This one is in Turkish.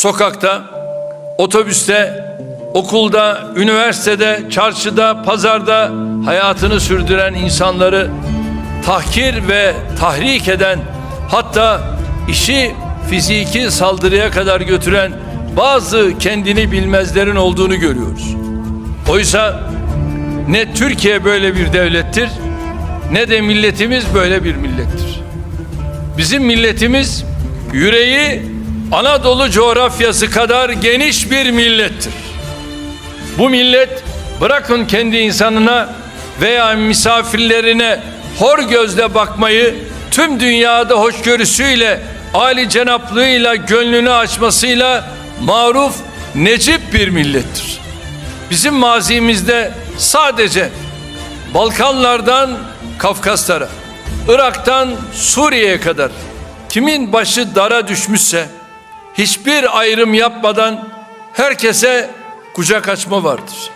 sokakta, otobüste, okulda, üniversitede, çarşıda, pazarda hayatını sürdüren insanları tahkir ve tahrik eden hatta işi fiziki saldırıya kadar götüren bazı kendini bilmezlerin olduğunu görüyoruz. Oysa ne Türkiye böyle bir devlettir ne de milletimiz böyle bir millettir. Bizim milletimiz yüreği Anadolu coğrafyası kadar geniş bir millettir. Bu millet bırakın kendi insanına veya misafirlerine hor gözle bakmayı tüm dünyada hoşgörüsüyle, âli cenaplığıyla, gönlünü açmasıyla maruf, necip bir millettir. Bizim mazimizde sadece Balkanlardan Kafkaslara, Irak'tan Suriye'ye kadar kimin başı dara düşmüşse hiçbir ayrım yapmadan herkese kucak açma vardır.